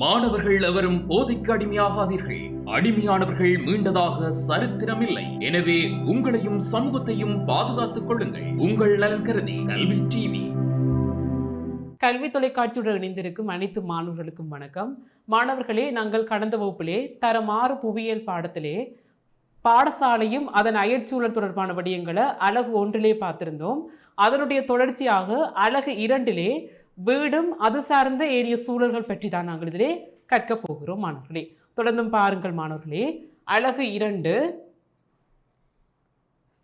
மாணவர்கள் எவரும் போதைக்கு அடிமையாகாதீர்கள். அடிமையானவர்கள் மீண்டதாக சரித்திரமில்லை. எனவே உங்களையும் சமூகத்தையும் பாதுகாத்துக் கொள்ளுங்கள். உங்கள் நலன் கருதி கல்வி டிவி. கல்வி தொலைக்காட்சியுடன் இணைந்திருக்கும் அனைத்து மாணவர்களுக்கும் வணக்கம். மாணவர்களே நாங்கள் கடந்த வகுப்பிலே தரமாறு புவியியல் பாடத்திலே பாடசாலையும் அதன் அயற்சூழல் தொடர்பான விடயங்களை அழகு ஒன்றிலே பார்த்திருந்தோம். அதனுடைய தொடர்ச்சியாக அழகு இரண்டிலே வீடும் அது சார்ந்த ஏறிய சூழல்கள் பற்றி தான் நாங்கள் இதிலே கற்கப் போகிறோம் மாணவர்களே. தொடர்ந்தும் பாருங்கள் மாணவர்களே. அழகு இரண்டு.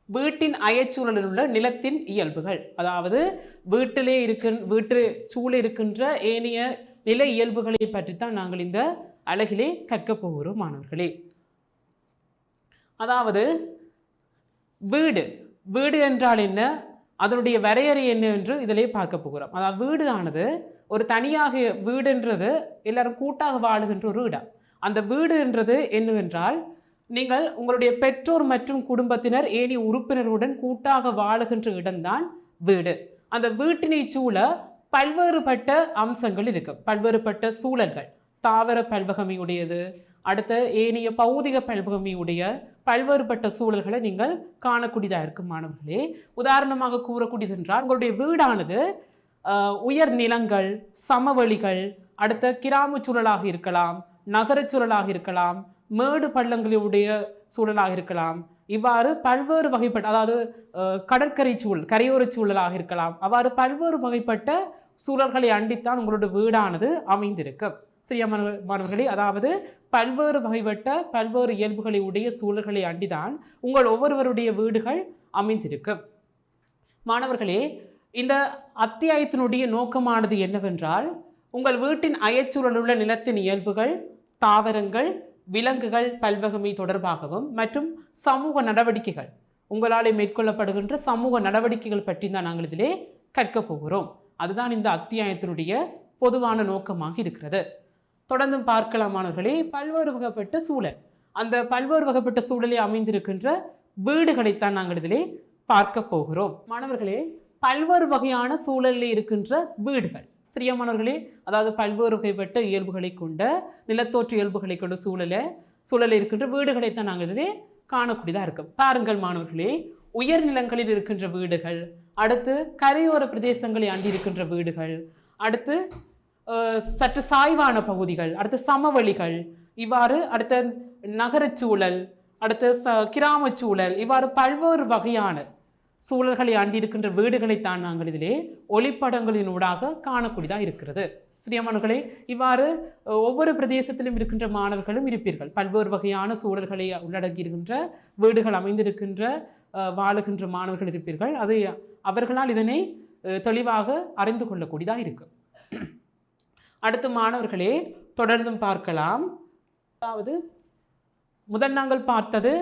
வீட்டின் அயச்சூழலில் உள்ள நிலத்தின் இயல்புகள். அதாவது வீட்டிலே இருக்கின் வீட்டு சூழ இருக்கின்ற ஏனைய நில இயல்புகளை பற்றித்தான் நாங்கள் இந்த அழகிலே கற்கப் போகிறோம் மாணவர்களே. அதாவது வீடு. வீடு என்றால் என்ன? அதனுடைய வரையறை என்னவென்று இதிலே பார்க்க போகிறோம். அதாவது வீடு ஆனது ஒரு தனியாக வீடுன்றது எல்லாரும் கூட்டாக வாழுகின்ற ஒரு இடம். அந்த வீடு என்றது என்னவென்றால் நீங்கள் உங்களுடைய பெற்றோர் மற்றும் குடும்பத்தினர் ஏனி உறுப்பினருடன் கூட்டாக வாழுகின்ற இடம்தான் வீடு. அந்த வீட்டினை சூழ பல்வேறுபட்ட அம்சங்கள் இருக்கு. பல்வேறுபட்ட சூழல்கள். தாவர பல்வகமையுடையது அடுத்த ஏனைய பௌதிக பல்வகமையுடைய பல்வேறுபட்ட சூழல்களை நீங்கள் காணக்கூடியதாக இருக்கும் மாணவர்களே. உதாரணமாக கூறக்கூடியது என்றால் உங்களுடைய வீடானது உயர் நிலங்கள் சமவெளிகள் அடுத்த கிராம சூழலாக இருக்கலாம் நகரச் சூழலாக இருக்கலாம் மேடு பள்ளங்களுடைய சூழலாக இருக்கலாம் இவ்வாறு பல்வேறு வகைப்பட்ட அதாவது கடற்கரை சூழல் கரையோர சூழலாக இருக்கலாம் அவ்வாறு பல்வேறு வகைப்பட்ட சூழல்களை அண்டித்தான் உங்களுடைய வீடானது அமைந்திருக்கும். சரியா மாணவர்களே? அதாவது பல்வேறு வகைப்பட்ட பல்வேறு இயல்புகளை உடைய சூழல்களை அண்டிதான் உங்கள் ஒவ்வொருவருடைய வீடுகள் அமைந்திருக்கும் மாணவர்களே இந்த அத்தியாயத்தினுடைய நோக்கமானது என்னவென்றால் உங்கள் வீட்டின் அயச்சூழலுள்ள நிலத்தின் இயல்புகள் தாவரங்கள் விலங்குகள் பல்வகமை தொடர்பாகவும் மற்றும் சமூக நடவடிக்கைகள் உங்களால் மேற்கொள்ளப்படுகின்ற சமூக நடவடிக்கைகள் பற்றி தான் நாங்கள் இதிலே கற்கப் போகிறோம். அதுதான் இந்த அத்தியாயத்தினுடைய பொதுவான நோக்கமாக இருக்கிறது. தொடர்ந்தும் பார்க்கலாம் மாணவர்களே. பல்வேறு வகைப்பட்ட சூழல். அந்த பல்வேறு வகைப்பட்ட சூழலில் அமைந்திருக்கின்ற வீடுகளைத்தான் நாங்கள் இதிலே பார்க்க போகிறோம். மாணவர்களே பல்வேறு வகையான சூழலில் இருக்கின்ற வீடுகள். சரியா மாணவர்களே அதாவது பல்வேறு வகைப்பட்ட இயல்புகளை கொண்ட நிலத்தோற்ற இயல்புகளை கொண்ட சூழலை சூழலில் இருக்கின்ற வீடுகளைத்தான் நாங்கள் இதிலே காணக்கூடியதாக இருக்கும். பாருங்கள் மாணவர்களே உயர் நிலங்களில் இருக்கின்ற வீடுகள் அடுத்து கரையோர பிரதேசங்களை அண்டி இருக்கின்ற வீடுகள் அடுத்து சற்று சாய்வான பகுதிகள் அடுத்து சமவெளிகள் இவ்வாறு அடுத்த நகரச்சூழல் அடுத்து ச கிராமச் சூழல் இவ்வாறு பல்வேறு வகையான சூழல்களை அண்டிருக்கின்ற வீடுகளைத்தான் நாங்கள் இதிலே ஒளிப்படங்களினூடாக காணக்கூடியதாக இருக்கிறது. சரியா இவ்வாறு ஒவ்வொரு பிரதேசத்திலும் இருக்கின்ற மாணவர்களும் இருப்பீர்கள். பல்வேறு வகையான சூழல்களை உள்ளடக்கி இருக்கின்ற வீடுகள் அமைந்திருக்கின்ற வாழுகின்ற மாணவர்கள் இருப்பீர்கள். அதை அவர்களால் இதனை தெளிவாக அறிந்து கொள்ளக்கூடியதாக இருக்கும் அடுத்து மாணவர்களே தொடர்ந்தும் பார்க்கலாம். அதாவது முதல் நாங்கள் பார்த்தது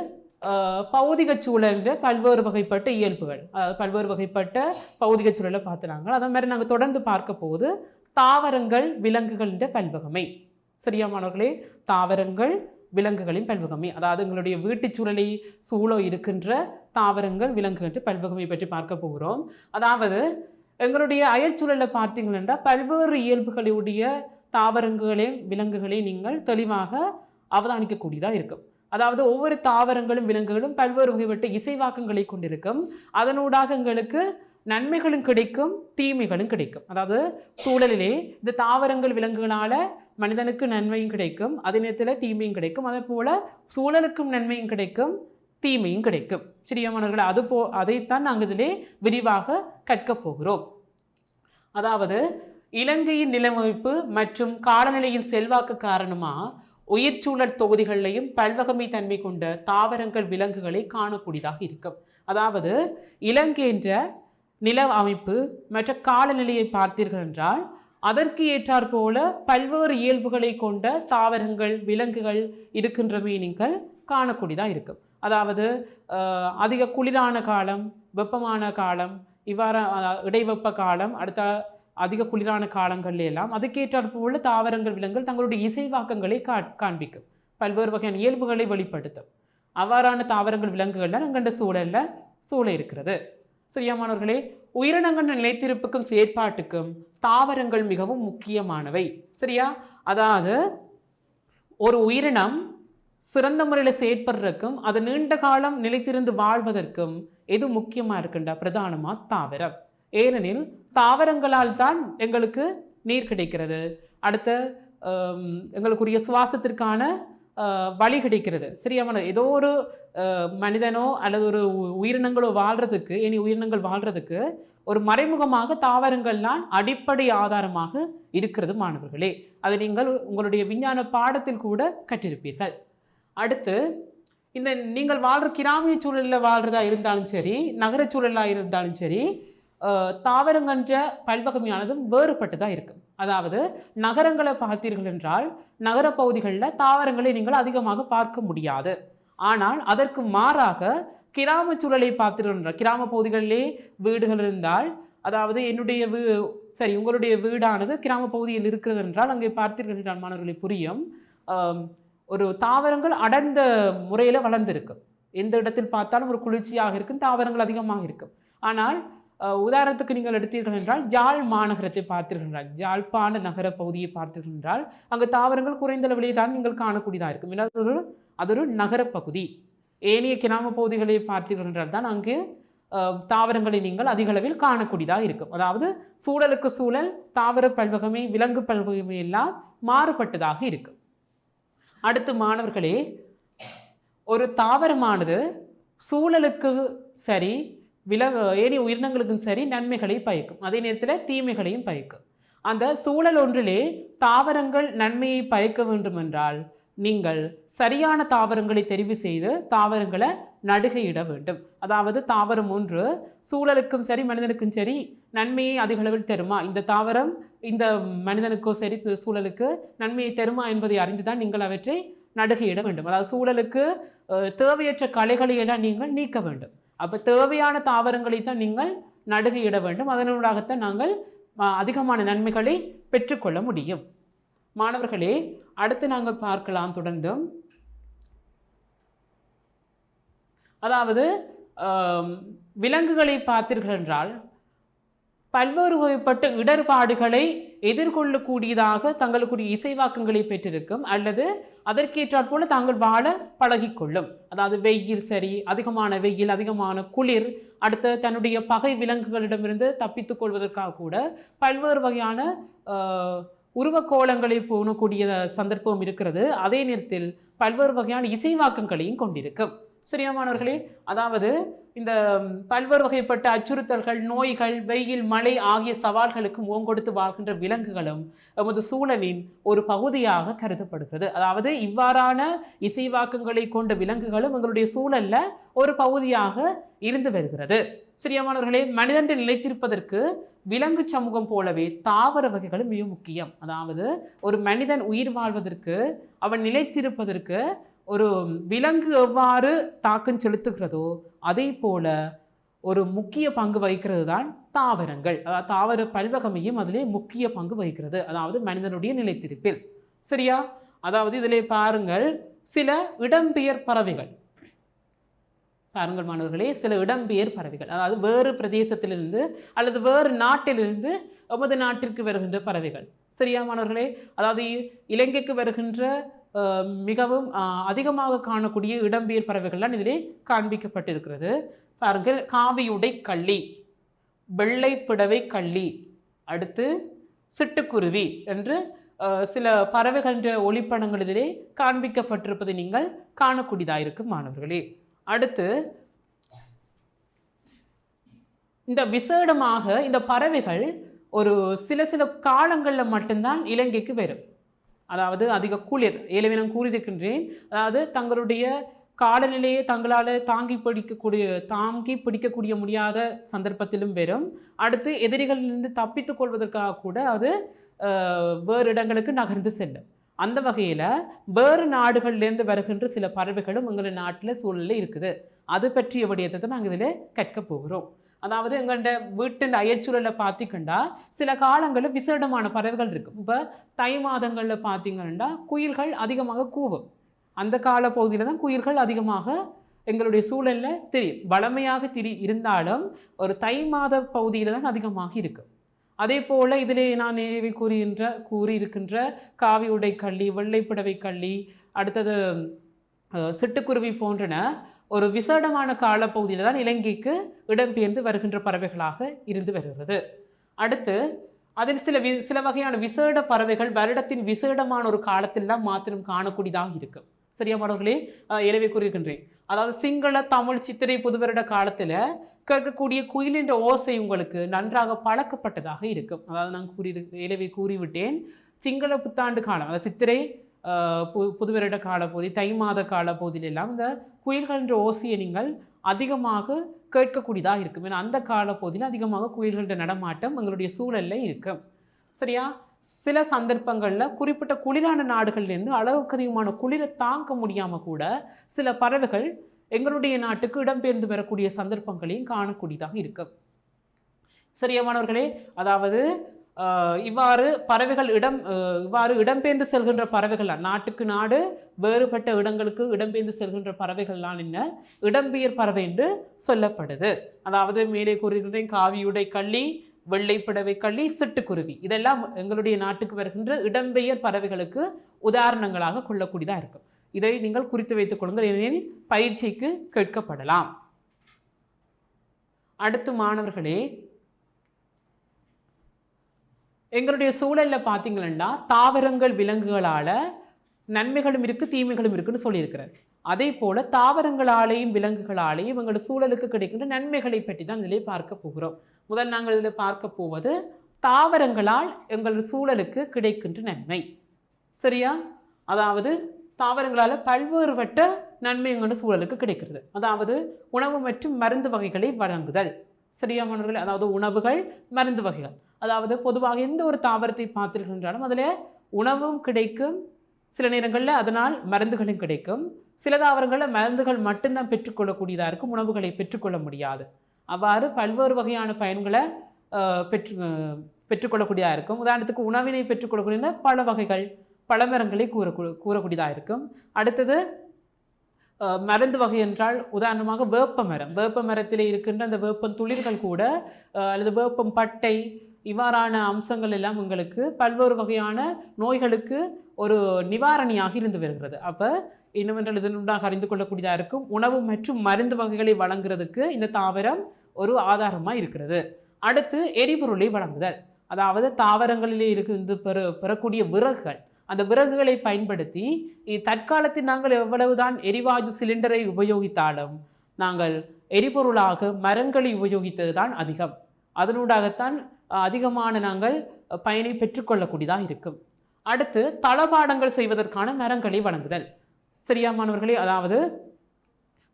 பௌதிக சூழல்ன்ற பல்வேறு வகைப்பட்ட இயல்புகள். அதாவது பல்வேறு வகைப்பட்ட பௌதிக சூழலை பார்த்துனாங்க அதே மாதிரி நாங்கள் தொடர்ந்து பார்க்க போகுது தாவரங்கள் விலங்குகளின் பல்வகமை. சரியா மாணவர்களே? தாவரங்கள் விலங்குகளின் பல்வகமை. அதாவது எங்களுடைய வீட்டுச் சூழலை சூழ இருக்கின்ற தாவரங்கள் விலங்குகள் பல்வகமை பற்றி பார்க்க போகிறோம். அதாவது எங்களுடைய அயற்சூழலை பார்த்தீங்கன்னா பல்வேறு இயல்புகளுடைய தாவரங்களையும் விலங்குகளையும் நீங்கள் தெளிவாக அவதானிக்கக்கூடியதாக இருக்கும். அதாவது ஒவ்வொரு தாவரங்களும் விலங்குகளும் பல்வேறு வகைப்பட்ட இசைவாக்கங்களை கொண்டிருக்கும். அதனூடாக எங்களுக்கு நன்மைகளும் கிடைக்கும் தீமைகளும் கிடைக்கும். அதாவது சூழலிலே இந்த தாவரங்கள் விலங்குகளால் மனிதனுக்கு நன்மையும் கிடைக்கும் அதே நேரத்தில் தீமையும் கிடைக்கும். அதே போல் சூழலுக்கும் நன்மையும் கிடைக்கும். தீமையும் கிடைக்கும். சரியா மாணவர்களே அது போ அதைத்தான் நாங்கள் இதிலே விரிவாக கற்கப் போகிறோம். அதாவது இலங்கையின் நிலவமைப்பு மற்றும் காலநிலையின் செல்வாக்கு காரணமாக உயிர்ச்சூழல் தொகுதிகளிலையும் பல்வகமை தன்மை கொண்ட தாவரங்கள் விலங்குகளை காணக்கூடியதாக இருக்கும். அதாவது இலங்கை என்ற நில அமைப்பு மற்ற காலநிலையை பார்த்தீர்கள் என்றால் அதற்கு ஏற்றாற் போல பல்வேறு இயல்புகளை கொண்ட தாவரங்கள் விலங்குகள் இருக்கின்றமை நீங்கள் காணக்கூடியதாக இருக்கும். அதாவது அதிக குளிரான காலம் வெப்பமான காலம் இவ்வாறு இடைவெப்ப காலம் அடுத்த அதிக குளிரான காலங்கள்ல எல்லாம் அதுக்கேற்றாற் போல தாவரங்கள் விலங்குகள் தங்களுடைய இசைவாக்கங்களை கா காண்பிக்கும். பல்வேறு வகையான இயல்புகளை வெளிப்படுத்தும். அவ்வாறான தாவரங்கள் விலங்குகள்லாம் நங்கண்ட சூழல்ல சூழ இருக்கிறது. சரியாமானவர்களே உயிரினங்கள் நிலைத்திருப்புக்கும் செயற்பாட்டுக்கும் தாவரங்கள் மிகவும் முக்கியமானவை. சரியா? அதாவது ஒரு உயிரினம் சிறந்த முறையில் செயற்படுறதுக்கும் அது நீண்ட காலம் நிலைத்திருந்து வாழ்வதற்கும் எது முக்கியமாக இருக்குண்டா பிரதானமாக தாவரம். ஏனெனில் தாவரங்களால் தான் எங்களுக்கு நீர் கிடைக்கிறது. அடுத்த எங்களுக்குரிய சுவாசத்திற்கான வழி கிடைக்கிறது. சரியான ஏதோ ஒரு மனிதனோ அல்லது ஒரு உ- உயிரினங்களோ வாழ்கிறதுக்கு இனி உயிரினங்கள் வாழ்கிறதுக்கு ஒரு மறைமுகமாக தாவரங்கள்லாம் அடிப்படை ஆதாரமாக இருக்கிறது மாணவர்களே. அதை நீங்கள் உங்களுடைய விஞ்ஞான பாடத்தில் கூட கற்றிருப்பீர்கள். அடுத்து இந்த நீங்கள் வாழ்கிற கிராமிய சூழலில் வாழ்கிறதா இருந்தாலும் சரி நகர சூழலாக இருந்தாலும் சரி தாவரங்கன்ற பல்வகமையானதும் தான் இருக்கும் அதாவது நகரங்களை பார்த்தீர்கள் என்றால் நகரப்பகுதிகளில் தாவரங்களை நீங்கள் அதிகமாக பார்க்க முடியாது. ஆனால் அதற்கு மாறாக கிராம சூழலை பார்த்தீர்கள் என்றால் கிராம பகுதிகளிலே வீடுகள் இருந்தால் அதாவது என்னுடைய வீ சரி உங்களுடைய வீடானது கிராம பகுதியில் இருக்கிறது என்றால் அங்கே பார்த்தீர்கள் என்றால் மாணவர்களை புரியும். ஒரு தாவரங்கள் அடர்ந்த முறையில் வளர்ந்துருக்கு. எந்த இடத்தில் பார்த்தாலும் ஒரு குளிர்ச்சியாக இருக்கும் தாவரங்கள் அதிகமாக இருக்கும். ஆனால் உதாரணத்துக்கு நீங்கள் எடுத்தீர்கள் என்றால் ஜாழ் மாநகரத்தை பார்த்தீர்கள் என்றால் ஜாழ்ப்பாண நகர பகுதியை பார்த்தீர்கள் என்றால் அங்கு தாவரங்கள் குறைந்த அளவிலே தான் நீங்கள் காணக்கூடியதாக இருக்கும். ஏன்னா அது ஒரு அது ஒரு நகரப்பகுதி. ஏனைய கிராம பகுதிகளை பார்த்தீர்கள் என்றால் தான் அங்கு தாவரங்களை நீங்கள் அதிக அளவில் காணக்கூடியதாக இருக்கும். அதாவது சூழலுக்கு சூழல் தாவர பல்வகமே விலங்கு பல்வகமை எல்லாம் மாறுபட்டதாக இருக்கும். அடுத்து மாணவர்களே ஒரு தாவரமானது சூழலுக்கு சரி விலக ஏனி உயிரினங்களுக்கும் சரி நன்மைகளை பயக்கும். அதே நேரத்தில் தீமைகளையும் பயக்கும். அந்த சூழல் ஒன்றிலே தாவரங்கள் நன்மையை பயக்க வேண்டுமென்றால் நீங்கள் சரியான தாவரங்களை தெரிவு செய்து தாவரங்களை நடுகையிட வேண்டும். அதாவது தாவரம் ஒன்று சூழலுக்கும் சரி மனிதனுக்கும் சரி நன்மையை அதிக அளவில் தருமா? இந்த தாவரம் இந்த மனிதனுக்கோ சரி சூழலுக்கு நன்மையை தருமா என்பதை அறிந்துதான் நீங்கள் அவற்றை நடுகையிட வேண்டும். அதாவது சூழலுக்கு தேவையற்ற களைகளை எல்லாம் நீங்கள் நீக்க வேண்டும். அப்போ தேவையான தாவரங்களை தான் நீங்கள் நடுகையிட வேண்டும். அதனூடாகத்தான் நாங்கள் அதிகமான நன்மைகளை பெற்றுக்கொள்ள முடியும். மாணவர்களே அடுத்து நாங்கள் பார்க்கலாம் தொடர்ந்தும். அதாவது விலங்குகளை பார்த்தீர்கள் என்றால் பல்வேறு வகைப்பட்ட இடர்பாடுகளை எதிர்கொள்ளக்கூடியதாக தங்களுக்குரிய இசைவாக்கங்களை பெற்றிருக்கும் அல்லது அதற்கேற்றாற் போல தாங்கள் வாழ பழகிக்கொள்ளும். அதாவது வெயில் சரி அதிகமான வெயில் அதிகமான குளிர் அடுத்து தன்னுடைய பகை விலங்குகளிடமிருந்து தப்பித்துக் கொள்வதற்காக கூட பல்வேறு வகையான உருவக்கோலங்களை பூணக்கூடிய சந்தர்ப்பம் இருக்கிறது. அதே நேரத்தில் பல்வேறு வகையான இசைவாக்கங்களையும் கொண்டிருக்கும். சரியாமானவர்களே அதாவது இந்த பல்வேறு வகைப்பட்ட அச்சுறுத்தல்கள் நோய்கள் வெயில் மழை ஆகிய சவால்களுக்கு ஓங்கொடுத்து வாழ்கின்ற விலங்குகளும் எமது சூழலின் ஒரு பகுதியாக கருதப்படுகிறது. அதாவது இவ்வாறான இசைவாக்கங்களை கொண்ட விலங்குகளும் எங்களுடைய சூழல்ல ஒரு பகுதியாக இருந்து வருகிறது. சரியா மாணவர்களே மனிதன் நிலைத்திருப்பதற்கு விலங்கு சமூகம் போலவே தாவர வகைகளும் மிக முக்கியம். அதாவது ஒரு மனிதன் உயிர் வாழ்வதற்கு அவன் நிலைத்திருப்பதற்கு ஒரு விலங்கு எவ்வாறு தாக்கம் செலுத்துகிறதோ அதே போல ஒரு முக்கிய பங்கு வகிக்கிறது தான் தாவரங்கள். அதாவது தாவர பல்வகமையும் அதிலே முக்கிய பங்கு வகிக்கிறது. அதாவது மனிதனுடைய நிலைத்திருப்பில். சரியா? அதாவது இதிலே பாருங்கள் சில இடம்பெயர் பறவைகள். பாருங்கள் மாணவர்களே சில இடம்பெயர் பறவைகள் அதாவது வேறு பிரதேசத்திலிருந்து அல்லது வேறு நாட்டிலிருந்து எமது நாட்டிற்கு வருகின்ற பறவைகள். சரியா மாணவர்களே? அதாவது இ- இலங்கைக்கு வருகின்ற மிகவும் அதிகமாக காணக்கூடிய இடம்பெயர் பறவைகள்லாம் இதிலே காண்பிக்கப்பட்டிருக்கிறது. பாருங்கள் காவியுடை கள்ளி வெள்ளை பிடவை கள்ளி அடுத்து சிட்டுக்குருவி என்று சில பறவைகளின் ஒளிப்படங்கள் இதிலே காண்பிக்கப்பட்டிருப்பதை நீங்கள் காணக்கூடியதாக இருக்கும் மாணவர்களே. அடுத்து இந்த விசேடமாக இந்த பறவைகள் ஒரு சில சில காலங்களில் மட்டும்தான் இலங்கைக்கு வரும். அதாவது அதிக குளிர் ஏற்கனவே நான் கூறியிருக்கின்றேன். அதாவது தங்களுடைய காலநிலையை தங்களால் தாங்கி பிடிக்கக்கூடிய தாங்கி பிடிக்கக்கூடிய முடியாத சந்தர்ப்பத்திலும் வரும். அடுத்து எதிரிகளிலிருந்து தப்பித்துக் கொள்வதற்காக கூட அது வேறு இடங்களுக்கு நகர்ந்து செல்லும். அந்த வகையில் வேறு நாடுகள்லேருந்து வருகின்ற சில பறவைகளும் எங்கள் நாட்டில் சூழலில் இருக்குது. அது பற்றிய விடயத்தை தான் நாங்கள் இதில் கற்க போகிறோம். அதாவது எங்கள்ட வீட்டின் அயற்சூழலை பார்த்திக்கண்டா சில காலங்களில் விசேடமான பறவைகள் இருக்கும் இப்போ தை மாதங்களில் பார்த்திங்கன்னா குயில்கள் அதிகமாக கூவும். அந்த கால பகுதியில் தான் குயில்கள் அதிகமாக எங்களுடைய சூழலில் தெரியும். வளமையாக திரி இருந்தாலும் ஒரு தை மாத பகுதியில் தான் அதிகமாக இருக்குது அதே போல் இதிலே நான் நினைவு கூறுகின்ற கூறியிருக்கின்ற காவி உடை கள்ளி வெள்ளைப்புடவை கள்ளி அடுத்தது சிட்டுக்குருவி போன்றன ஒரு விசேடமான காலப்பகுதியில் தான் இலங்கைக்கு இடம்பெயர்ந்து வருகின்ற பறவைகளாக இருந்து வருகிறது. அடுத்து அதில் சில வி சில வகையான விசேட பறவைகள் வருடத்தின் விசேடமான ஒரு காலத்தில் தான் மாத்திரம் காணக்கூடியதாக இருக்கும் சரியா மாணவர்களே? எனவே கூறியிருக்கின்றேன். அதாவது சிங்கள தமிழ் சித்திரை புது வருட காலத்தில் கேட்கக்கூடிய குயிலின்ற ஓசை உங்களுக்கு நன்றாக பழக்கப்பட்டதாக இருக்கும். அதாவது நான் கூறி எனவே கூறிவிட்டேன். சிங்கள புத்தாண்டு காலம் அதாவது சித்திரை பு புதுவருட காலப்பகுதி தை மாத காலப்பகுதியிலெல்லாம் இந்த குயில்கள்ன்ற ஓசையை நீங்கள் அதிகமாக கேட்கக்கூடியதாக இருக்கும். ஏன்னா அந்த காலப்பகுதியில் அதிகமாக குயில்கள நடமாட்டம் எங்களுடைய சூழல்ல இருக்கும். சரியா? சில சந்தர்ப்பங்களில் குறிப்பிட்ட குளிரான நாடுகள்லேருந்து அளவுக்கு அதிகமான குளிரை தாங்க முடியாமல் கூட சில பறவைகள் எங்களுடைய நாட்டுக்கு இடம்பெயர்ந்து வரக்கூடிய சந்தர்ப்பங்களையும் காணக்கூடியதாக இருக்கும். சரியமானவர்களே அதாவது இவ்வாறு பறவைகள் இடம் இவ்வாறு இடம்பெயர்ந்து செல்கின்ற பறவைகள் நாட்டுக்கு நாடு வேறுபட்ட இடங்களுக்கு இடம்பெயர்ந்து செல்கின்ற பறவைகள்லாம் என்ன? இடம்பெயர் பறவை என்று சொல்லப்படுது. அதாவது மேலே கூறுகின்றேன் காவியுடை கள்ளி வெள்ளைப்படவை கள்ளி சிட்டுக்குருவி. இதெல்லாம் எங்களுடைய நாட்டுக்கு வருகின்ற இடம்பெயர் பறவைகளுக்கு உதாரணங்களாக கொள்ளக்கூடியதாக இருக்கும். இதை நீங்கள் குறித்து வைத்துக் கொள்ளுங்கள் ஏனெனில் பயிற்சிக்கு கேட்கப்படலாம். அடுத்து மாணவர்களே எங்களுடைய சூழலில் பார்த்தீங்கன்னா தாவரங்கள் விலங்குகளால் நன்மைகளும் இருக்குது தீமைகளும் இருக்குன்னு சொல்லியிருக்கிறார். அதே போல் தாவரங்களாலேயும் விலங்குகளாலேயும் எங்களோட சூழலுக்கு கிடைக்கின்ற நன்மைகளை பற்றி தான் இதிலே பார்க்க போகிறோம். முதல் நாங்கள் இதில் பார்க்க போவது தாவரங்களால் எங்கள் சூழலுக்கு கிடைக்கின்ற நன்மை. சரியா? அதாவது தாவரங்களால் பல்வேறுபட்ட நன்மை சூழலுக்கு கிடைக்கிறது. அதாவது உணவு மற்றும் மருந்து வகைகளை வழங்குதல். சரியா அதாவது உணவுகள் மருந்து வகைகள். அதாவது பொதுவாக எந்த ஒரு தாவரத்தை பார்த்திருக்கின்றாலும் அதில் உணவும் கிடைக்கும். சில நேரங்களில் அதனால் மருந்துகளும் கிடைக்கும். சில தாவரங்களில் மருந்துகள் மட்டும்தான் பெற்றுக்கொள்ளக்கூடியதாக இருக்கும். உணவுகளை பெற்றுக்கொள்ள முடியாது. அவ்வாறு பல்வேறு வகையான பயன்களை பெற்று பெற்றுக்கொள்ளக்கூடியதாக இருக்கும். உதாரணத்துக்கு உணவினை பெற்றுக்கொள்ளக்கூடிய பல வகைகள். பழமரங்களை கூற கூறக்கூடியதாக இருக்கும். அடுத்தது மருந்து வகை என்றால் உதாரணமாக வேப்ப மரம் வேப்ப மரத்தில் இருக்கின்ற அந்த வேப்பம் துளிர்கள் கூட அல்லது வேப்பம் பட்டை இவ்வாறான அம்சங்கள் எல்லாம் உங்களுக்கு பல்வேறு வகையான நோய்களுக்கு ஒரு நிவாரணியாக இருந்து வருகிறது. அப்போ என்னவென்றால் இதனுடாக அறிந்து கொள்ளக்கூடியதாக இருக்கும். உணவு மற்றும் மருந்து வகைகளை வழங்குறதுக்கு இந்த தாவரம் ஒரு ஆதாரமாக இருக்கிறது. அடுத்து எரிபொருளை வழங்குதல். அதாவது தாவரங்களிலே இருந்து பெற பெறக்கூடிய விறகுகள். அந்த விறகுகளை பயன்படுத்தி தற்காலத்தில் நாங்கள் எவ்வளவுதான் எரிவாயு சிலிண்டரை உபயோகித்தாலும் நாங்கள் எரிபொருளாக மரங்களை உபயோகித்தது தான் அதிகம். அதனூடாகத்தான் அதிகமான நாங்கள் பயனை பெற்றுக்கொள்ளக்கூடியதாக இருக்கும். அடுத்து தளபாடங்கள் செய்வதற்கான மரங்களை வழங்குதல். சரியா மாணவர்களே? அதாவது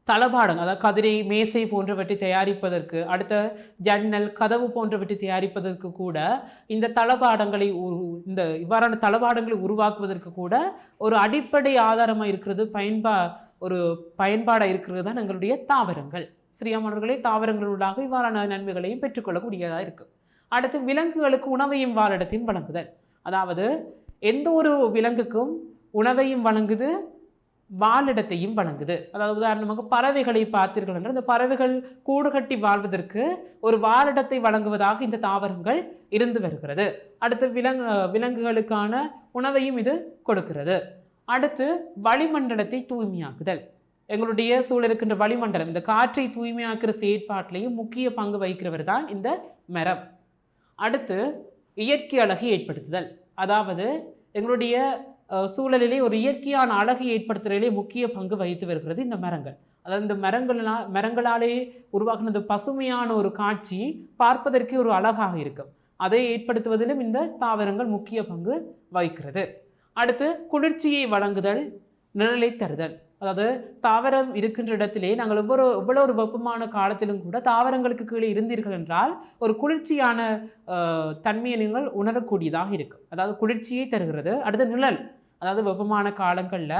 தளபாடங்கள் அதாவது கதிரை மேசை போன்றவற்றை தயாரிப்பதற்கு அடுத்த ஜன்னல் கதவு போன்றவற்றை தயாரிப்பதற்கு கூட இந்த தளபாடங்களை இந்த இவ்வாறான தளபாடங்களை உருவாக்குவதற்கு கூட ஒரு அடிப்படை ஆதாரமாக இருக்கிறது பயன்பா ஒரு பயன்பாடாக இருக்கிறது தான் எங்களுடைய தாவரங்கள். சரியா மாணவர்களே தாவரங்களூடாக இவ்வாறான நன்மைகளையும் பெற்றுக்கொள்ளக்கூடியதாக இருக்கும் அடுத்து விலங்குகளுக்கு உணவையும் வாழிடத்தையும் வழங்குதல். அதாவது எந்த ஒரு விலங்குக்கும் உணவையும் வழங்குது வாழிடத்தையும் வழங்குது அதாவது உதாரணமாக பறவைகளை பார்த்தீர்கள் என்றால் இந்த பறவைகள் கூடு கட்டி வாழ்வதற்கு ஒரு வாழிடத்தை வழங்குவதாக இந்த தாவரங்கள் இருந்து வருகிறது. அடுத்து விலங்கு விலங்குகளுக்கான உணவையும் இது கொடுக்கிறது. அடுத்து வளிமண்டலத்தை தூய்மையாக்குதல். எங்களுடைய சூழலுக்கின்ற வளிமண்டலம் இந்த காற்றை தூய்மையாக்குற செயற்பாட்டிலையும் முக்கிய பங்கு வகிக்கிறவர் தான் இந்த மரம். அடுத்து இயற்கை அழகை ஏற்படுத்துதல். அதாவது எங்களுடைய சூழலிலே ஒரு இயற்கையான அழகை ஏற்படுத்துறதிலே முக்கிய பங்கு வகித்து வருகிறது இந்த மரங்கள். அதாவது இந்த மரங்களால் மரங்களாலே உருவாக்குன இந்த பசுமையான ஒரு காட்சி பார்ப்பதற்கே ஒரு அழகாக இருக்கும். அதை ஏற்படுத்துவதிலும் இந்த தாவரங்கள் முக்கிய பங்கு வகிக்கிறது. அடுத்து குளிர்ச்சியை வழங்குதல் நிழலை தருதல். அதாவது தாவரம் இருக்கின்ற இடத்திலே நாங்கள் ஒவ்வொரு எவ்வளோ ஒரு வெப்பமான காலத்திலும் கூட தாவரங்களுக்கு கீழே இருந்தீர்கள் என்றால் ஒரு குளிர்ச்சியான தன்மையை நீங்கள் உணரக்கூடியதாக இருக்கும். அதாவது குளிர்ச்சியை தருகிறது. அடுத்து நிழல். அதாவது வெப்பமான காலங்களில்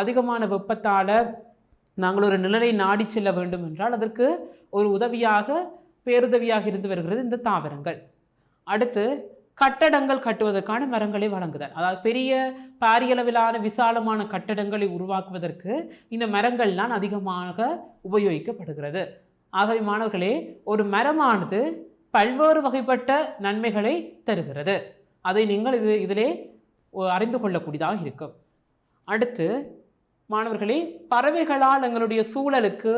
அதிகமான வெப்பத்தால் நாங்கள் ஒரு நிழலை நாடி செல்ல வேண்டும் என்றால் அதற்கு ஒரு உதவியாக பேருதவியாக இருந்து வருகிறது இந்த தாவரங்கள். அடுத்து கட்டடங்கள் கட்டுவதற்கான மரங்களை வழங்குதல். அதாவது பெரிய பாரியளவிலான விசாலமான கட்டடங்களை உருவாக்குவதற்கு இந்த மரங்கள்லாம் அதிகமாக உபயோகிக்கப்படுகிறது. ஆகவே மாணவர்களே ஒரு மரமானது பல்வேறு வகைப்பட்ட நன்மைகளை தருகிறது. அதை நீங்கள் இது இதிலே அறிந்து கொள்ளக்கூடியதாக இருக்கும். அடுத்து மாணவர்களே பறவைகளால் எங்களுடைய சூழலுக்கு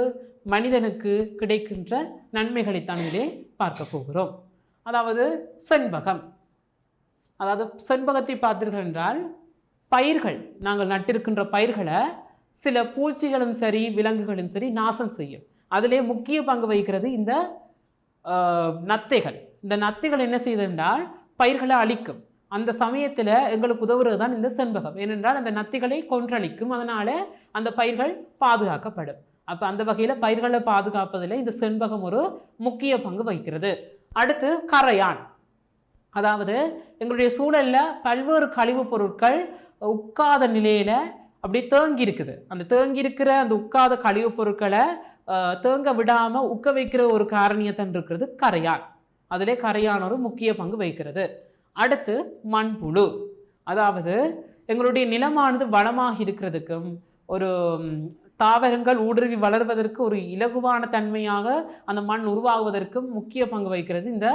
மனிதனுக்கு கிடைக்கின்ற நன்மைகளை தமிழே பார்க்க போகிறோம். அதாவது செண்பகம். அதாவது செண்பகத்தை பார்த்தீர்கள் என்றால் பயிர்கள் நாங்கள் நட்டிருக்கின்ற பயிர்களை சில பூச்சிகளும் சரி விலங்குகளும் சரி நாசம் செய்யும். அதிலே முக்கிய பங்கு வகிக்கிறது இந்த நத்தைகள். இந்த நத்தைகள் என்ன செய்யுது என்றால் பயிர்களை அழிக்கும். அந்த சமயத்தில் எங்களுக்கு உதவுறது தான் இந்த செண்பகம். ஏனென்றால் அந்த நத்திகளை கொன்றளிக்கும். அதனால் அந்த பயிர்கள் பாதுகாக்கப்படும். அப்போ அந்த வகையில் பயிர்களை பாதுகாப்பதில் இந்த செண்பகம் ஒரு முக்கிய பங்கு வகிக்கிறது. அடுத்து கரையான். அதாவது எங்களுடைய சூழலில் பல்வேறு கழிவுப் பொருட்கள் உட்காத நிலையில் அப்படியே தேங்கி இருக்குது அந்த தேங்கி இருக்கிற அந்த உட்காத கழிவுப் பொருட்களை தேங்க விடாமல் உக்க வைக்கிற ஒரு காரணியத்தன் இருக்கிறது கரையான். அதிலே கரையான் ஒரு முக்கிய பங்கு வகிக்கிறது. அடுத்து மண்புழு. அதாவது எங்களுடைய நிலமானது வளமாக இருக்கிறதுக்கும் ஒரு தாவரங்கள் ஊடுருவி வளர்வதற்கு ஒரு இலகுவான தன்மையாக அந்த மண் உருவாகுவதற்கும் முக்கிய பங்கு வகிக்கிறது இந்த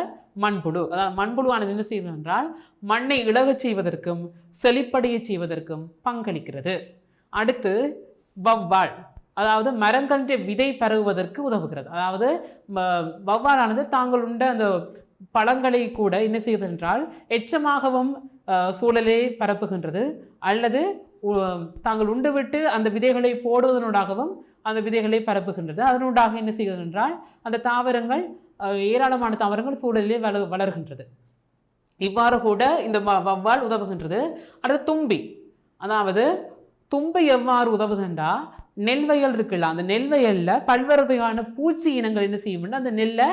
மண்புழு. அதாவது மண்புழுவானது என்ன செய்வது என்றால் மண்ணை இழகச் செய்வதற்கும் செழிப்படைய செய்வதற்கும் பங்களிக்கிறது. அடுத்து வவ்வால் அதாவது மரங்களின் விதை பரவுவதற்கு உதவுகிறது. அதாவது வவ்வாலானது தாங்கள் உண்ட அந்த பழங்களை கூட என்ன செய்வது என்றால் எச்சமாகவும் சூழலை பரப்புகின்றது. அல்லது தாங்கள் உண்டுவிட்டு அந்த விதைகளை போடுவதனூடாகவும் அந்த விதைகளை பரப்புகின்றது. அதனூடாக என்ன செய்கிறது என்றால் அந்த தாவரங்கள் ஏராளமான தாவரங்கள் சூழலிலே வள வளர்கின்றது. இவ்வாறு கூட இந்த வ- வவ்வால் உதவுகின்றது. அடுத்து தும்பி. அதாவது தும்பி எவ்வாறு உதவுதுண்டா நெல் வயல் இருக்குல்ல அந்த நெல் வயலில் பல்வேறு வகையான பூச்சி இனங்கள் என்ன செய்யும்னா அந்த நெல்லை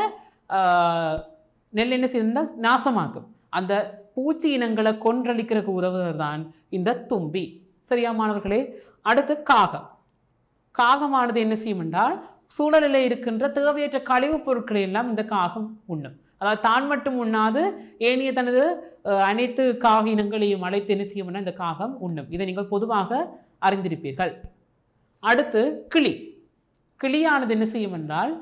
நெல் என்ன செய்யும்னா நாசமாக்கும் அந்த பூச்சி இனங்களை கொன்றளிக்கிறதுக்கு உதவுவது தான் இந்த தும்பி. சரியா மாணவர்களே? அடுத்து காகம். காகமானது என்ன செய்யும் என்றால் சூழலில் இருக்கின்ற தேவையற்ற கழிவுப் பொருட்களை எல்லாம் இந்த காகம் உண்ணும். அதாவது தான் மட்டும் உண்ணாது ஏனைய தனது அனைத்து காக இனங்களையும் அழைத்து என்ன செய்யும் என்றால் இந்த காகம் உண்ணும். இதை நீங்கள் பொதுவாக அறிந்திருப்பீர்கள். அடுத்து கிளி. கிளியானது என்ன செய்யும் என்றால்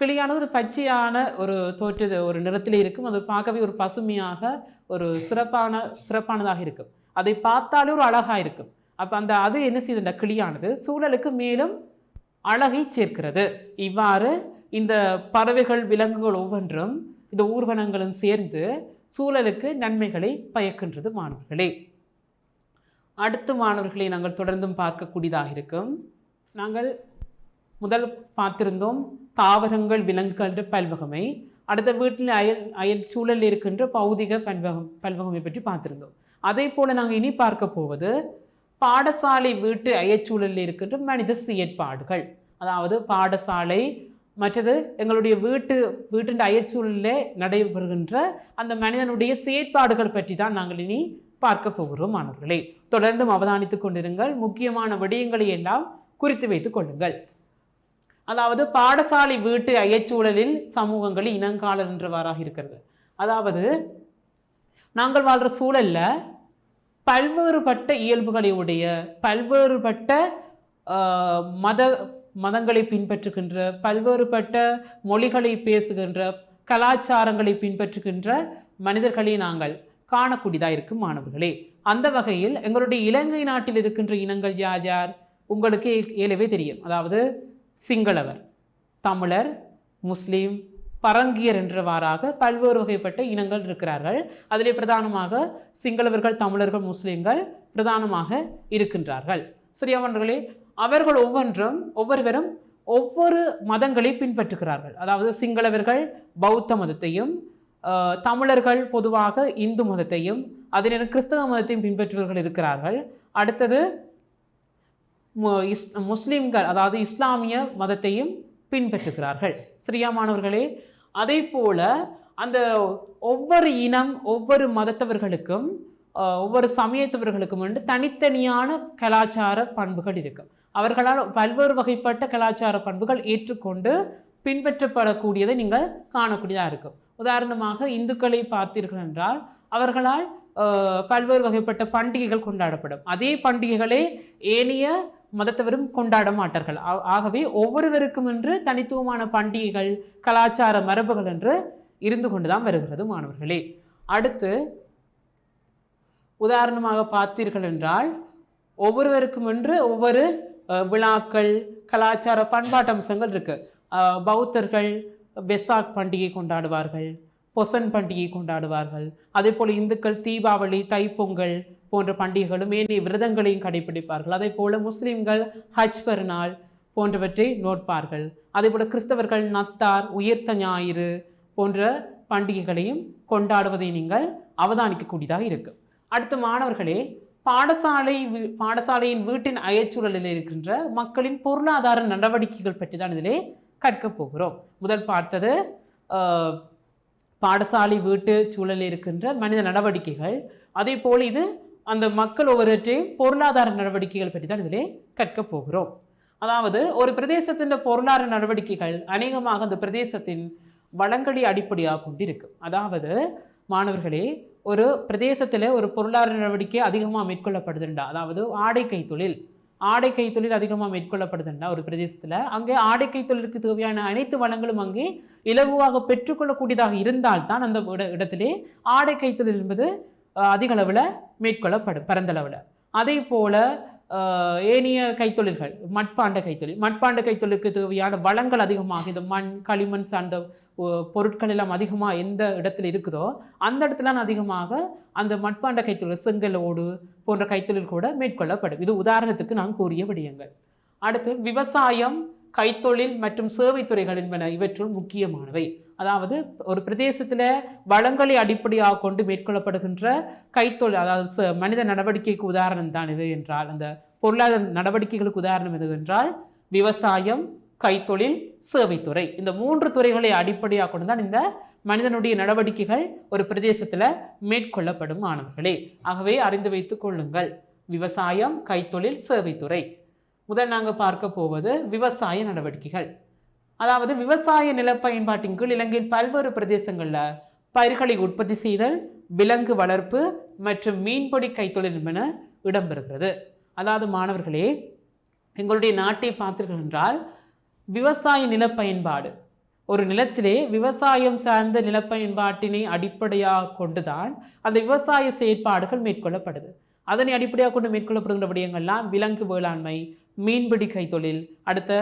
கிளியானது ஒரு பச்சையான ஒரு தோற்று ஒரு நிறத்தில் இருக்கும். அது பார்க்கவே ஒரு பசுமையாக ஒரு சிறப்பான சிறப்பானதாக இருக்கும். அதை பார்த்தாலே ஒரு அழகாக இருக்கும். அப்போ அந்த அது என்ன செய்யுதுன்ற கிளியானது சூழலுக்கு மேலும் அழகை சேர்க்கிறது. இவ்வாறு இந்த பறவைகள் விலங்குகள் ஒவ்வொன்றும் இந்த ஊர்வனங்களும் சேர்ந்து சூழலுக்கு நன்மைகளை பயக்கின்றது மாணவர்களே. அடுத்து மாணவர்களை நாங்கள் தொடர்ந்தும் பார்க்கக்கூடியதாக இருக்கும். நாங்கள் முதல் பார்த்திருந்தோம் தாவரங்கள் விலங்குகள் பல்வகமை அடுத்த வீட்டில் அயல் அயல் சூழலில் இருக்கின்ற பௌதிக பல்வகம் பல்வகமை பற்றி பார்த்துருந்தோம். அதே போல் நாங்கள் இனி பார்க்க போவது பாடசாலை வீட்டு அயச்சூழலில் இருக்கின்ற மனித செயற்பாடுகள். அதாவது பாடசாலை மற்றது எங்களுடைய வீட்டு வீட்டின் அயற்சூழலிலே நடைபெறுகின்ற அந்த மனிதனுடைய செயற்பாடுகள் பற்றி தான் நாங்கள் இனி பார்க்க போகிறோம் மாணவர்களே. தொடர்ந்தும் அவதானித்துக் கொண்டிருங்கள். முக்கியமான விடயங்களை எல்லாம் குறித்து வைத்துக் கொள்ளுங்கள். அதாவது பாடசாலை வீட்டு அயற்சூழலில் சமூகங்கள் இனங்காலர் என்றவாறாக இருக்கிறது. அதாவது நாங்கள் வாழ்கிற சூழலில் பல்வேறுபட்ட இயல்புகளை உடைய பல்வேறுபட்ட மத மதங்களை பின்பற்றுகின்ற பல்வேறுபட்ட மொழிகளை பேசுகின்ற கலாச்சாரங்களை பின்பற்றுகின்ற மனிதர்களை நாங்கள் காணக்கூடியதாக இருக்கும் மாணவர்களே. அந்த வகையில் எங்களுடைய இலங்கை நாட்டில் இருக்கின்ற இனங்கள் யார் யார்? உங்களுக்கு ஏலவே தெரியும். அதாவது சிங்களவர். தமிழர் முஸ்லீம் பரங்கியர் என்றவாறாக பல்வேறு வகைப்பட்ட இனங்கள் இருக்கிறார்கள். அதிலே பிரதானமாக சிங்களவர்கள் தமிழர்கள் முஸ்லீம்கள் பிரதானமாக இருக்கின்றார்கள். சரியாவர்களே அவர்கள் ஒவ்வொன்றும் ஒவ்வொருவரும் ஒவ்வொரு மதங்களை பின்பற்றுகிறார்கள். அதாவது சிங்களவர்கள் பௌத்த மதத்தையும் தமிழர்கள் பொதுவாக இந்து மதத்தையும் அதில் கிறிஸ்தவ மதத்தையும் பின்பற்றுபவர்கள் இருக்கிறார்கள். அடுத்தது இஸ் அதாவது இஸ்லாமிய மதத்தையும் பின்பற்றுகிறார்கள். சரியா மாணவர்களே? அதே போல அந்த ஒவ்வொரு இனம் ஒவ்வொரு மதத்தவர்களுக்கும் ஒவ்வொரு சமயத்தவர்களுக்கும் வந்து தனித்தனியான கலாச்சார பண்புகள் இருக்கும் அவர்களால் பல்வேறு வகைப்பட்ட கலாச்சார பண்புகள் ஏற்றுக்கொண்டு பின்பற்றப்படக்கூடியதை நீங்கள் காணக்கூடியதாக இருக்கும். உதாரணமாக இந்துக்களை பார்த்தீர்கள் என்றால் அவர்களால் பல்வேறு வகைப்பட்ட பண்டிகைகள் கொண்டாடப்படும். அதே பண்டிகைகளே ஏனைய மதத்தவரும் கொண்டாட மாட்டார்கள். ஆ- ஆகவே ஒவ்வொருவருக்கும் என்று தனித்துவமான பண்டிகைகள் கலாச்சார மரபுகள் என்று இருந்து கொண்டு தான் வருகிறது மாணவர்களே. அடுத்து உதாரணமாக பார்த்தீர்கள் என்றால் ஒவ்வொருவருக்கும் என்று ஒவ்வொரு விழாக்கள் கலாச்சார பண்பாட்டு அம்சங்கள் இருக்கு. பௌத்தர்கள் வெசாக் பண்டிகை கொண்டாடுவார்கள் பொசன் பண்டிகை கொண்டாடுவார்கள் அதே போல் இந்துக்கள் தீபாவளி தைப்பொங்கல் போன்ற பண்டிகைகளும் ஏனைய விரதங்களையும் கடைபிடிப்பார்கள். அதே போல முஸ்லிம்கள் ஹஜ் பெருநாள் போன்றவற்றை நோட்பார்கள் அதே போல கிறிஸ்தவர்கள் நத்தார் உயிர்த்த ஞாயிறு போன்ற பண்டிகைகளையும் கொண்டாடுவதை நீங்கள் அவதானிக்கக்கூடியதாக இருக்கு. அடுத்து மாணவர்களே பாடசாலை வீ- பாடசாலையின் வீட்டின் அயச்சூழலில் இருக்கின்ற மக்களின் பொருளாதார நடவடிக்கைகள் பற்றி தான் இதிலே கற்கப் போகிறோம். முதல் பார்த்தது பாடசாலை வீட்டு சூழலில் இருக்கின்ற மனித நடவடிக்கைகள். அதே போல் இது அந்த மக்கள் ஒவ்வொருவற்றையும் பொருளாதார நடவடிக்கைகள் பற்றி தான் இதிலே கற்கப் போகிறோம். அதாவது ஒரு பிரதேசத்தின் பொருளாதார நடவடிக்கைகள் அநேகமாக அந்த பிரதேசத்தின் வளங்களை அடிப்படையாக கொண்டிருக்கு. அதாவது மாணவர்களே ஒரு பிரதேசத்தில் ஒரு பொருளாதார நடவடிக்கை அதிகமாக மேற்கொள்ளப்படுதுண்டா? அதாவது ஆடை கைத்தொழில் ஆடை கைத்தொழில் அதிகமாக மேற்கொள்ளப்படுதுண்டா ஒரு பிரதேசத்தில்? அங்கே ஆடை கைத்தொழிலுக்கு தேவையான அனைத்து வளங்களும் அங்கே இலகுவாக பெற்றுக்கொள்ளக்கூடியதாக இருந்தால்தான் அந்த இட- இடத்திலே ஆடை கைத்தொழில் என்பது அதிக அளவில் மேற்கொள்ளப்படும் பரந்தளவில். அதே போல் ஏனைய கைத்தொழில்கள் மட்பாண்ட கைத்தொழில். மட்பாண்ட கைத்தொழிலுக்கு தேவையான வளங்கள் அதிகமாக இந்த மண் களிமண் சார்ந்த பொருட்கள் எல்லாம் அதிகமாக எந்த இடத்துல இருக்குதோ அந்த இடத்துலாம் அதிகமாக அந்த மட்பாண்ட கைத்தொழில் செங்கலோடு போன்ற கைத்தொழில் கூட மேற்கொள்ளப்படும். இது உதாரணத்துக்கு நான் கூறிய விடயங்கள். அடுத்து விவசாயம் கைத்தொழில் மற்றும் சேவை துறைகள் என்பன இவற்றுள் முக்கியமானவை. அதாவது ஒரு பிரதேசத்தில் வளங்களை அடிப்படையாக கொண்டு மேற்கொள்ளப்படுகின்ற கைத்தொழில் அதாவது ச- மனித நடவடிக்கைக்கு உதாரணம் தான் இது என்றால் அந்த பொருளாதார நடவடிக்கைகளுக்கு உதாரணம் எது என்றால் விவசாயம் கைத்தொழில் சேவைத்துறை. இந்த மூன்று துறைகளை அடிப்படையாக கொண்டு தான் இந்த மனிதனுடைய நடவடிக்கைகள் ஒரு பிரதேசத்தில் மேற்கொள்ளப்படும் மாணவர்களே. ஆகவே அறிந்து வைத்துக் கொள்ளுங்கள். விவசாயம் கைத்தொழில் சேவைத்துறை. முதல் நாங்கள் பார்க்க போவது விவசாய நடவடிக்கைகள். அதாவது விவசாய நிலப்பயன்பாட்டின் கீழ் இலங்கையின் பல்வேறு பிரதேசங்களில் பயிர்களை உற்பத்தி செய்தல் விலங்கு வளர்ப்பு மற்றும் மீன்பிடி கைத்தொழில் என இடம்பெறுகிறது. அதாவது மாணவர்களே எங்களுடைய நாட்டை பார்த்தீர்கள் என்றால் விவசாய நிலப்பயன்பாடு ஒரு நிலத்திலே விவசாயம் சார்ந்த நிலப்பயன்பாட்டினை அடிப்படையாக கொண்டுதான் அந்த விவசாய செயற்பாடுகள் மேற்கொள்ளப்படுது. அதனை அடிப்படையாக கொண்டு மேற்கொள்ளப்படுகின்ற விடயங்கள்லாம் விலங்கு வேளாண்மை மீன்பிடி கைத்தொழில் அடுத்த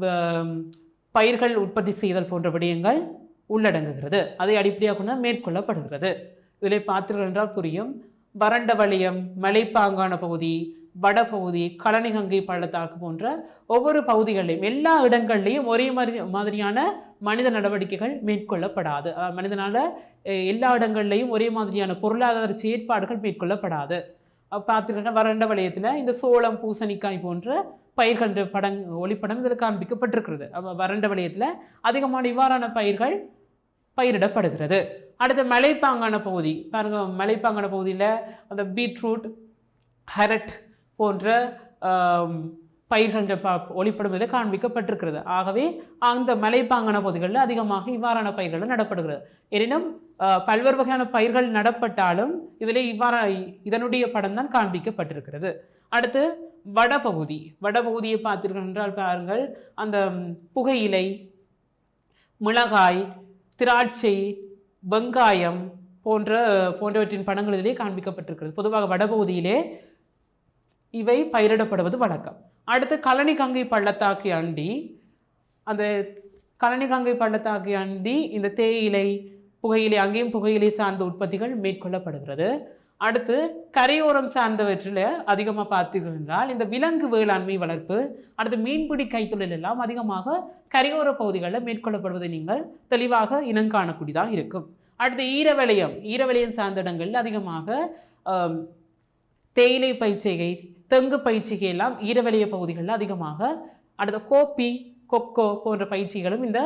வ- பயிர்கள் உற்பத்தி செய்தல் போன்ற விடயங்கள் உள்ளடங்குகிறது. அதை அடிப்படையாக கொண்டு மேற்கொள்ளப்படுகிறது. இதில் பார்த்தீர்கள் என்றால் புரியும். வறண்ட வளையம் மலைப்பாங்கான பகுதி வடபகுதி கலனிகங்கை பள்ளத்தாக்கு போன்ற ஒவ்வொரு பகுதிகளிலும் எல்லா இடங்கள்லையும் ஒரே மாதிரி மாதிரியான மனித நடவடிக்கைகள் மேற்கொள்ளப்படாது. அதாவது எல்லா இடங்கள்லையும் ஒரே மாதிரியான பொருளாதார செயற்பாடுகள் மேற்கொள்ளப்படாது. அப்ப பார்த்தீங்கன்னா வறண்ட வளையத்தில் இந்த சோளம் பூசணிக்காய் போன்ற பயிர்கள் படங் ஒளிப்படம் இதில் காண்பிக்கப்பட்டிருக்கிறது. வறண்ட வலயத்தில் அதிகமான இவ்வாறான பயிர்கள் பயிரிடப்படுகிறது. அடுத்து மலைப்பாங்கான பகுதி. பாருங்க மலைப்பாங்கான பகுதியில் அந்த பீட்ரூட் ஹரட் போன்ற பயிர்கள் ப ஒளிப்படம் இதில் காண்பிக்கப்பட்டிருக்கிறது. ஆகவே அந்த மலைப்பாங்கான பகுதிகளில் அதிகமாக இவ்வாறான பயிர்கள் நடப்படுகிறது. எனினும் பல்வேறு வகையான பயிர்கள் நடப்பட்டாலும் இதில் இவ்வாறு இதனுடைய படம் தான் காண்பிக்கப்பட்டிருக்கிறது. அடுத்து வடபகுதி. வடபகுதியை பார்த்தீர்கள் என்றால் பாருங்கள். அந்த புகையிலை மிளகாய் திராட்சை வெங்காயம் போன்ற போன்றவற்றின் படங்களிலே காண்பிக்கப்பட்டிருக்கிறது. பொதுவாக வடபகுதியிலே இவை பயிரிடப்படுவது வழக்கம். அடுத்து கழனி கங்கை பள்ளத்தாக்கு அண்டி. அந்த கழனி கங்கை பள்ளத்தாக்கு அண்டி இந்த தேயிலை புகையிலை அங்கேயும் புகையிலை சார்ந்த உற்பத்திகள் மேற்கொள்ளப்படுகிறது. அடுத்து கரையோரம் சார்ந்தவற்றில் அதிகமாக பார்த்தீர்கள் என்றால் இந்த விலங்கு வேளாண்மை வளர்ப்பு அடுத்து மீன்பிடி கைத்தொழில் எல்லாம் அதிகமாக கரையோர பகுதிகளில் மேற்கொள்ளப்படுவதை நீங்கள் தெளிவாக இனங்காணக்கூடியதாக இருக்கும். அடுத்து ஈரவலயம் ஈரவலயம் சார்ந்த இடங்களில் அதிகமாக தேயிலை பயிற்சிகை தெங்கு பயிற்சிகை எல்லாம் ஈரவலய பகுதிகளில் அதிகமாக அடுத்த கோப்பி கொக்கோ போன்ற பயிற்சிகளும் இந்த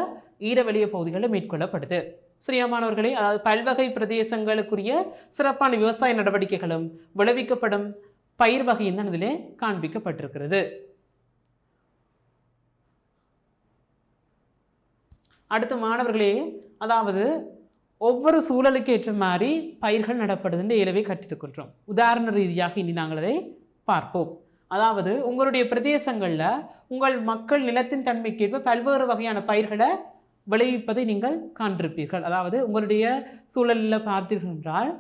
ஈரவலய பகுதிகளில் மேற்கொள்ளப்படுது. சிறியமானவர்களே அதாவது பல்வகை பிரதேசங்களுக்குரிய சிறப்பான விவசாய நடவடிக்கைகளும் விளைவிக்கப்படும் பயிர் வகையும் தான் இதிலே காண்பிக்கப்பட்டிருக்கிறது. அடுத்து மாணவர்களே அதாவது ஒவ்வொரு சூழலுக்கு ஏற்ற மாதிரி பயிர்கள் நடப்படுதுன்னு இயலவே கற்றுக்கொள்கிறோம் உதாரண ரீதியாக இனி நாங்கள் அதை பார்ப்போம். அதாவது உங்களுடைய பிரதேசங்களில் உங்கள் மக்கள் நிலத்தின் தன்மைக்கேற்ப பல்வேறு வகையான பயிர்களை விளைவிப்பதை நீங்கள் காண்டிருப்பீர்கள் அதாவது உங்களுடைய சூழலில் பார்த்தீர்கள் என்றால்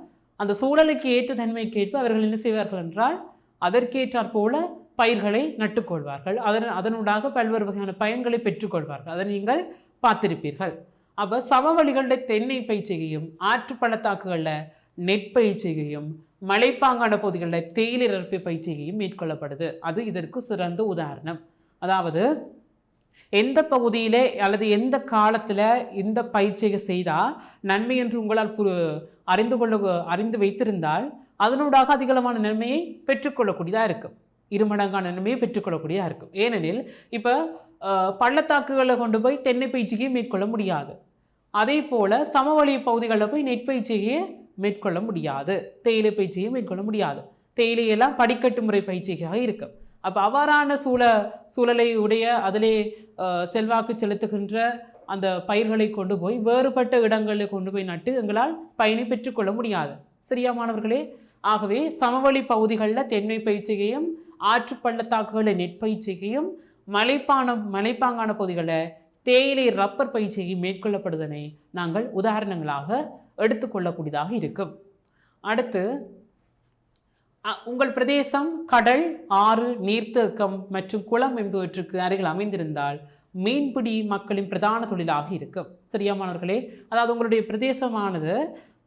அந்த சூழலுக்கு ஏற்ற தன்மைக்கு ஏற்ப அவர்கள் என்ன செய்வார்கள் என்றால் அதற்கேற்றாற் போல பயிர்களை நட்டுக்கொள்வார்கள். அதன் அதனூடாக பல்வேறு வகையான பயன்களை பெற்றுக்கொள்வார்கள். அதை நீங்கள் பார்த்திருப்பீர்கள். அப்போ சமவெளிகளில் தென்னை பயிற்சிகையும் ஆற்று பள்ளத்தாக்குகளில் நெற்பயிற்சிகையும் மலைப்பாங்கான பகுதிகளில் தேயிலை ரற்பி மேற்கொள்ளப்படுது. அது இதற்கு சிறந்த உதாரணம். அதாவது எந்த பகுதியிலே அல்லது எந்த காலத்தில் இந்த பயிற்சியை செய்தால் நன்மை என்று உங்களால் அறிந்து கொள்ள அறிந்து வைத்திருந்தால் அதனூடாக அதிகளமான நன்மையை பெற்றுக்கொள்ளக்கூடியதாக இருக்கும். இருமடங்கான நன்மையை பெற்றுக்கொள்ளக்கூடியதாக இருக்கும். ஏனெனில் இப்போ பள்ளத்தாக்குகளை கொண்டு போய் தென்னை பயிற்சியை மேற்கொள்ள முடியாது. அதே போல் சமவெளி பகுதிகளில் போய் நெற்பயிற்சியை மேற்கொள்ள முடியாது. தேயிலை பயிற்சியை மேற்கொள்ள முடியாது. தேயிலையெல்லாம் படிக்கட்டு முறை பயிற்சியாக இருக்கும். அப்போ அவ்வாறான சூழ சூழலை உடைய அதிலே செல்வாக்கு செலுத்துகின்ற அந்த பயிர்களை கொண்டு போய் வேறுபட்ட இடங்களில் கொண்டு போய் நட்டு எங்களால் பயனை பெற்றுக்கொள்ள முடியாது. சரியா மாணவர்களே ஆகவே சமவெளி பகுதிகளில் தென்மை பயிற்சிகையும் ஆற்று பள்ளத்தாக்குகளில் நெற்பயிற்சிகையும் மலைப்பான மலைப்பாங்கான பகுதிகளில் தேயிலை ரப்பர் பயிற்சியையும் மேற்கொள்ளப்படுவதனை நாங்கள் உதாரணங்களாக எடுத்துக்கொள்ளக்கூடியதாக இருக்கும். அடுத்து உங்கள் பிரதேசம் கடல் ஆறு நீர்த்தேக்கம் மற்றும் குளம் என்பவற்றுக்கு அருகில் அமைந்திருந்தால் மீன்பிடி மக்களின் பிரதான தொழிலாக இருக்கும். சரியா மாணவர்களே? அதாவது உங்களுடைய பிரதேசமானது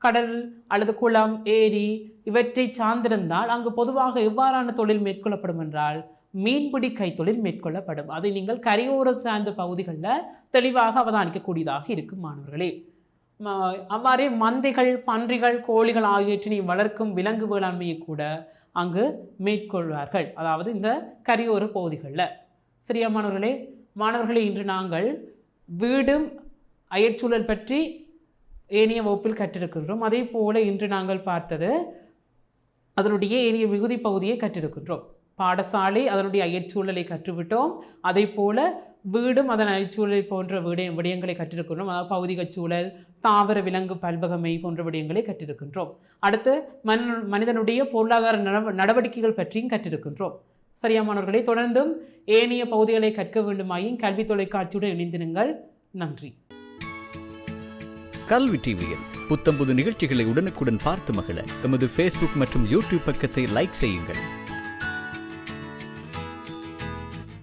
கடல் அல்லது குளம் ஏரி இவற்றை சார்ந்திருந்தால் அங்கு பொதுவாக எவ்வாறான தொழில் மேற்கொள்ளப்படும் என்றால் மீன்பிடி கைத்தொழில் மேற்கொள்ளப்படும். அதை நீங்கள் கரையோர சார்ந்த பகுதிகளில் தெளிவாக அவதானிக்கக்கூடியதாக இருக்கும் மாணவர்களே. அவ்வாறே மந்தைகள் பன்றிகள் கோழிகள் ஆகியவற்றினை வளர்க்கும் விலங்கு வேளாண்மையை கூட அங்கு மேற்கொள்வார்கள். அதாவது இந்த கரையோர பகுதிகளில். சரியா மாணவர்களே? மாணவர்களே இன்று நாங்கள் வீடும் அயற்சூழல் பற்றி ஏனைய வகுப்பில் கற்றிருக்கின்றோம். அதே போல இன்று நாங்கள் பார்த்தது அதனுடைய ஏனைய மிகுதி பகுதியை கற்றிருக்கின்றோம். பாடசாலை அதனுடைய அயற்சூழலை கற்றுவிட்டோம். அதே போல வீடும் அதன் அயற்சூழலை போன்ற விடய விடயங்களை கற்றிருக்கின்றோம். அதாவது பௌதிகச் சூழல் தாவர விலங்கு பல்வகமை போன்ற விடயங்களை கற்றிருக்கின்றோம். அடுத்து மன் மனிதனுடைய பொருளாதார நடவ நடவடிக்கைகள் பற்றியும் கற்றிருக்கின்றோம். சரியா தொடர்ந்தும் ஏனைய பகுதிகளை கற்க வேண்டுமாயின் கல்வி தொலைக்காட்சியுடன் இணைந்திருங்கள். நன்றி. கல்வி டிவியில் புத்தம்புது நிகழ்ச்சிகளை உடனுக்குடன் பார்த்து மகிழ எமது ஃபேஸ்புக் மற்றும் யூடியூப் பக்கத்தை லைக் செய்யுங்கள்.